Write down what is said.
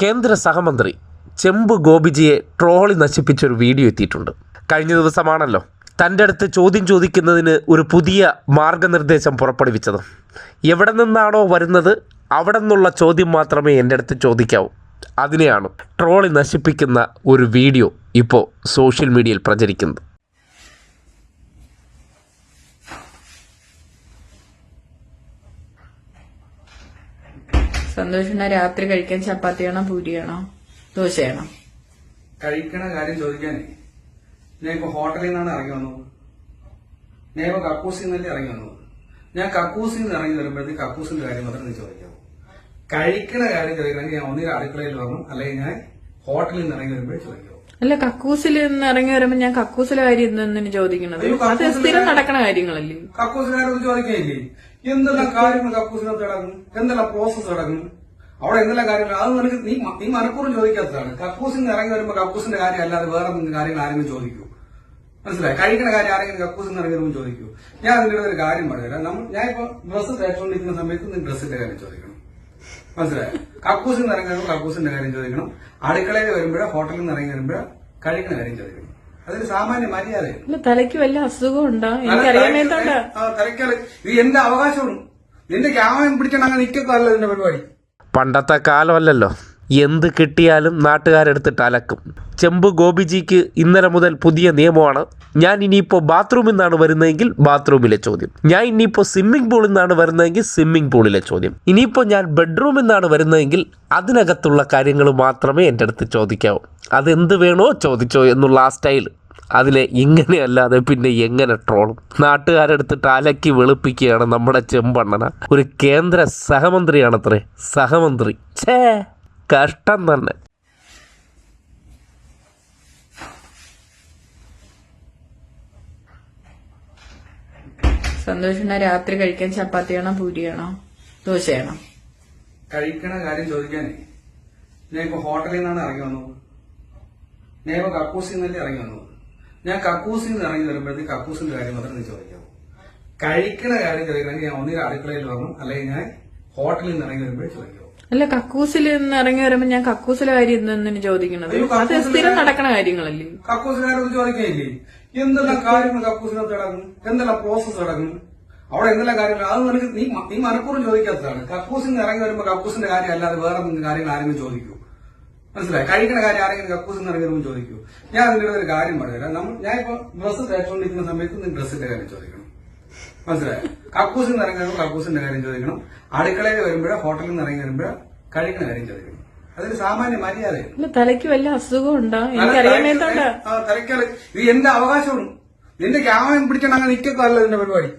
കേന്ദ്ര സഹമന്ത്രി ചെമ്പ് ഗോപിജിയെ ട്രോളി നശിപ്പിച്ചൊരു വീഡിയോ എത്തിയിട്ടുണ്ട്. കഴിഞ്ഞ ദിവസമാണല്ലോ തന്റെ അടുത്ത് ചോദ്യം ചോദിക്കുന്നതിന് ഒരു പുതിയ മാർഗനിർദ്ദേശം പുറപ്പെടുവിച്ചത്. എവിടെ നിന്നാണോ വരുന്നത് അവിടെ നിന്നുള്ള ചോദ്യം മാത്രമേ എന്റെ അടുത്ത് ചോദിക്കാവൂ. അതിനെയാണ് ട്രോളി നശിപ്പിക്കുന്ന ഒരു വീഡിയോ ഇപ്പോൾ സോഷ്യൽ മീഡിയയിൽ പ്രചരിക്കുന്നത്. സന്തോഷിന് രാത്രി കഴിക്കാൻ ചപ്പാത്തിയാണോ പൂരിയാണോ ദോശയാണോ കഴിക്കണ കാര്യം ചോദിക്കാനേ. ഞാൻ ഇപ്പൊ ഹോട്ടലിൽ നിന്നാണ് ഇറങ്ങി വന്നത്. ഞാൻ ഇപ്പൊ കക്കൂസിൽ നിന്നല്ലേ ഇറങ്ങി വന്നത്. ഞാൻ കക്കൂസിൽ നിന്ന് ഇറങ്ങി വരുമ്പോഴത്തേക്ക് കക്കൂസിന്റെ കാര്യം മാത്രം നീ ചോദിക്കാവൂ. കഴിക്കണ കാര്യം ചോദിക്കണമെങ്കിൽ ഞാൻ ഒന്നിൽ അടുക്കളയിൽ വരണം അല്ലെങ്കിൽ ഞാൻ ഹോട്ടലിൽ നിന്ന് ഇറങ്ങി വരുമ്പോഴേ ചോദിക്കാവൂ. അല്ല കക്കൂസിൽ നിന്ന് ഇറങ്ങി വരുമ്പോ ഞാൻ കക്കൂസിലെ കാര്യം എന്തിനു ചോദിക്കണത് അത് സ്ഥിരം നടക്കണ കാര്യങ്ങളല്ലേ? എന്തെല്ലാം കാര്യങ്ങൾ കക്കൂസിനകത്ത് എന്തെല്ലാം കിടക്കുന്നു അവിടെ എന്തെല്ലാം കാര്യങ്ങൾ? അത് നിനക്ക് നീ നീ മനഃപൂർവം ചോദിക്കാത്തതാണ്. കക്കൂസിൽ നിന്ന് ഇറങ്ങി വരുമ്പോൾ കക്കൂസിന്റെ കാര്യം അല്ലാതെ വേറെ കാര്യങ്ങൾ ആരെങ്കിലും ചോദിക്കൂ? മനസ്സിലായി? കഴിക്കുന്ന കാര്യം ആരെങ്കിലും കക്കൂസിൽ നിന്ന് ഇറങ്ങി വരുമ്പോൾ ചോദിക്കൂ? ഞാൻ അതിന്റെ ഒരു കാര്യം പറയാം നമ്മൾ ഞാൻ ഇപ്പൊ ഡ്രസ്സ് തേച്ചുകൊണ്ടിരിക്കുന്ന സമയത്ത് നീ ഡ്രസ്സിന്റെ കാര്യം ചോദിക്കണം. മനസ്സിലായി? കക്കൂസിൽ നിന്ന് ഇറങ്ങി വരുമ്പോൾ കക്കൂസിന്റെ കാര്യം ചോദിക്കണം. അടുക്കളയിൽ വരുമ്പോഴോ ഹോട്ടലിൽ നിന്ന് ഇറങ്ങി വരുമ്പോഴോ കഴിക്കുന്ന കാര്യം ചോദിക്കണം. അതൊരു സാമാന്യ മര്യാദയാണ് തലയ്ക്ക് വല്ല അസുഖം ഉണ്ടോ? എനിക്കറിയാൻ മേത്തോണ്ട തലയ്ക്കാൽ ഇത് എന്റെ അവകാശമാണ്? നിന്റെ ക്യാമറ പിടിച്ചാണ് അങ്ങനെ നിൽക്കത്തല്ല ഇതിന്റെ പരിപാടി? പണ്ടത്തെ കാലമല്ലല്ലോ. എന്ത് കിട്ടിയാലും നാട്ടുകാരെടുത്തിട്ട് അലക്കും. ചെമ്പ് ഗോപിജിക്ക് ഇന്നലെ മുതൽ പുതിയ നിയമമാണ്. ഞാൻ ഇനിയിപ്പോൾ ബാത്റൂമിൽ നിന്നാണ് വരുന്നതെങ്കിൽ ബാത്റൂമിലെ ചോദ്യം. ഞാൻ ഇനിയിപ്പോൾ സ്വിമ്മിംഗ് പൂളിൽ നിന്നാണ് വരുന്നതെങ്കിൽ സ്വിമ്മിംഗ് പൂളിലെ ചോദ്യം. ഇനിയിപ്പോൾ ഞാൻ ബെഡ്റൂമിൽ നിന്നാണ് വരുന്നതെങ്കിൽ അതിനകത്തുള്ള കാര്യങ്ങൾ മാത്രമേ എന്റെ അടുത്ത് ചോദിക്കാവൂ. അതെന്ത് വേണോ ചോദിച്ചോ എന്നുള്ള ആ സ്റ്റൈൽ അതിനെ ഇങ്ങനെയല്ലാതെ പിന്നെ എങ്ങനെ ട്രോളും നാട്ടുകാരെടുത്തിട്ട് അലക്കി വെളുപ്പിക്കുകയാണ് നമ്മുടെ ചെമ്പണ്ണന. ഒരു കേന്ദ്ര സഹമന്ത്രിയാണത്രേ. സഹമന്ത്രി. ഛേ കഷ്ടം തന്നെ. സന്തോഷിന് രാത്രി കഴിക്കാൻ ചപ്പാത്തിയാണോ പൂരിയാണോ ദോശയാണോ കഴിക്കണ കാര്യം ചോദിക്കാനേ. ഞാൻ ഇപ്പൊ ഹോട്ടലിൽ നിന്നാണ് ഇറങ്ങി വന്നത്. ഞാൻ ഇപ്പൊ കക്കൂസിൽ നിന്നല്ലേ ഇറങ്ങി വന്നത്. ഞാൻ കക്കൂസിൽ നിന്ന് ഇറങ്ങി വരുമ്പോഴത്തേക്ക് കക്കൂസിന്റെ കാര്യം മാത്രം നീ ചോദിക്കാവൂ. കഴിക്കണ കാര്യം ചോദിക്കണമെങ്കിൽ ഞാൻ ഒന്നിൽ അടുക്കളയിൽ വരണം അല്ലെങ്കിൽ ഞാൻ ഹോട്ടലിൽ നിന്ന് ഇറങ്ങി വരുമ്പോഴേ ചോദിക്കാവൂ. അല്ല കക്കൂസിൽ നിന്ന് ഇറങ്ങി വരുമ്പോ ഞാൻ കക്കൂസിലെ കാര്യം എന്തിനു ചോദിക്കണത്? അത് സ്ഥിരം നടക്കണ കാര്യങ്ങളല്ലേ? കക്കൂസിലെ കാര്യം ചോദിക്കുകയില്ലേ? എന്തെല്ലാം കാര്യങ്ങൾ കക്കൂസിനകത്ത് കിടക്കുന്നു എന്തെല്ലാം പ്രോസസ്സ് കിടക്കുന്നു അവിടെ എന്തെല്ലാം കാര്യങ്ങൾ? അത് നിനക്ക് നീ നീ മനഃപൂർവം ചോദിക്കാത്തതാണ്. കക്കൂസിൽ നിന്ന് ഇറങ്ങി വരുമ്പോൾ കക്കൂസിന്റെ കാര്യം അല്ലാതെ വേറെ എന്തെങ്കിലും കാര്യങ്ങൾ ആരെങ്കിലും ചോദിക്കൂ? മനസ്സിലായി? കഴിക്കുന്ന കാര്യം ആരെങ്കിലും കക്കൂസിൽ നിന്ന് ഇറങ്ങി വരുമ്പോൾ ചോദിക്കൂ? ഞാൻ അതിന്റെ ഒരു കാര്യം പറയാം നമ്മൾ ഞാൻ ഇപ്പൊ ഡ്രസ്സ് തേച്ചുകൊണ്ടിരിക്കുന്ന സമയത്ത് നീ ഡ്രസ്സിന്റെ കാര്യം ചോദിക്കണം. മനസ്സിലായി? കക്കൂസിൽ നിന്ന് ഇറങ്ങി വരുമ്പോൾ കക്കൂസിന്റെ കാര്യം ചോദിക്കണം. അടുക്കളയിൽ വരുമ്പോഴോ ഹോട്ടലിൽ നിന്ന് ഇറങ്ങി വരുമ്പോഴോ കഴിക്കുന്ന കാര്യം ചോദിക്കണം. അതൊരു സാമാന്യ മര്യാദയാണ് അല്ല തലയ്ക്ക് വല്ല അസുഖം ഉണ്ടോ? എനിക്കറിയാൻ മേത്തോണ്ട. ആ, തലയ്ക്കാൽ ഇത് എന്റെ അവകാശമാണ്. നിന്റെ ക്യാമറ പിടിക്കണം അങ്ങനെ നിൽക്കത്തല്ല ഇതിന്റെ പരിപാടി.